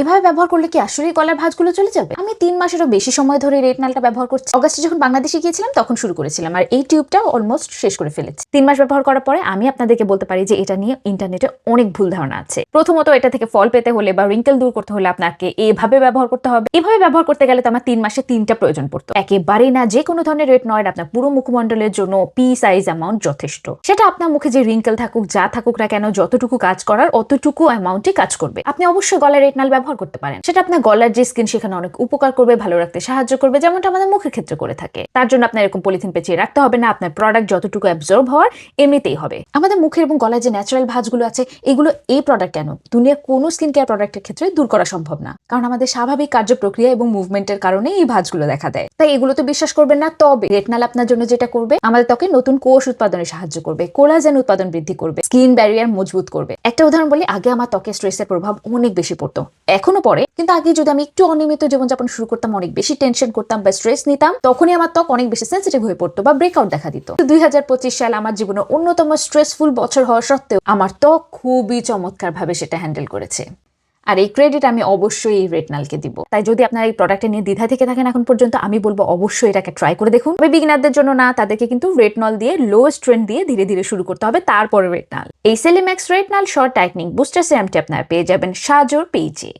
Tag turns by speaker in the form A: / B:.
A: এভাবে ব্যবহার করলে কি আসলেই গলার ভাঁজগুলো চলে যাবে? আমি তিন মাসেরও বেশি সময় ধরে রেটনালটা ব্যবহার করছি। অগাস্টে যখন বাংলাদেশে গিয়েছিলাম, তখন শুরু করেছিলাম। আর এই টিউবটা অলমোস্ট শেষ করে ফেলেছি। তিন মাস ব্যবহার করার পরে আমি আপনাদেরকে বলতে পারি যে এটা নিয়ে ইন্টারনেটে অনেক ভুল ধারণা আছে। প্রথমত এটা থেকে ফল পেতে হলে বা রিঙ্কেল দূর করতে হলে আপনাকে এভাবে ব্যবহার করতে হবে। এভাবে ব্যবহার করতে গেলে তো আমার তিন মাসে তিনটা প্রয়োজন পড়তো। একেবারেই না, যে কোনো ধরনের রেটনয়েড আপনার পুরো মুখমণ্ডলের জন্য পি সাইজ অ্যামাউন্ট যথেষ্ট। সেটা আপনার মুখে যে রিঙ্কেল থাকুক, যা থাকুক না কেন, যতটুকু কাজ করার, অতটুকু অ্যামাউন্টই কাজ করবে। আপনি অবশ্যই গলার রেটনাল ব্যবহার করতে পারেন। সেটা আপনার গলার যে স্কিন সেখানে অনেক উপকার করবে, ভালো রাখতে সাহায্য করবে, যেমনটা আমাদের মুখের ক্ষেত্রে করে থাকে। তার জন্য আপনার এরকম পলিথিন পেঁচিয়ে রাখতে হবে না, আপনার প্রোডাক্ট যতটুকু অ্যাবজর্ব হওয়ার এমনিতেই হবে। আমাদের মুখের এবং গলায় যে ন্যাচারাল ভাঁজগুলো আছে, এগুলো এই প্রোডাক্ট কেন? দুনিয়ার কোনো স্কিন কেয়ার প্রোডাক্টের ক্ষেত্রে দূর করা সম্ভব না। কারণ আমাদের স্বাভাবিক কার্যপ্রক্রিয়া এবং মুভমেন্টের কারণে এই ভাঁজগুলো দেখা দেয়। তাই এগুলো তো বিশ্বাস করবেন না, তবে রেটনাল আপনার জন্য যেটা করবে, আমাদের ত্বকে নতুন কোষ উৎপাদনে সাহায্য করবে কোলাজেন উৎপাদন বৃদ্ধি করবে স্কিন ব্যারিয়ার মজবুত করবে। একটা উদাহরণ বলি, আগে আমার ত্বকে স্ট্রেসের প্রভাব অনেক বেশি পড়তো। এখনও পরে কিন্তু আগে যদি আমি একটু অনিয়মিত জীবনযাপন শুরু করতাম, অনেক বেশি টেনশন করতাম বা স্ট্রেস নিতাম, তখনই আমার ত্বক অনেক বেশি সেন্সিটিভ হয়ে পড়তো বা ব্রেকআউট দেখা দিত। দুই হাজার সাল আমার জীবনের অন্যতম স্ট্রেসফুল বছর হওয়া সত্ত্বেও আমার ত্বক খুবই চমৎকার ভাবে সেটা হ্যান্ডেল করেছে। আর এই ক্রেডিট আমি অবশ্যই এই রেটনালকে দিব। তাই যদি আপনারা এই প্রোডাক্টে নিয়ে দ্বিধা থেকে থাকেন এখন পর্যন্ত, আমি বলব অবশ্যই এটাকে ট্রাই করে দেখুন। তবে বিগিনারদের জন্য না, তাদেরকে কিন্তু রেটনল দিয়ে লোয়েস্ট ট্রেন্ড দিয়ে ধীরে ধীরে শুরু করতে হবে, তারপরে রেটনাল এই Celimax retinal shot tightening booster সিরামটি আপনারা পেয়ে যাবেন সাজোর পেজে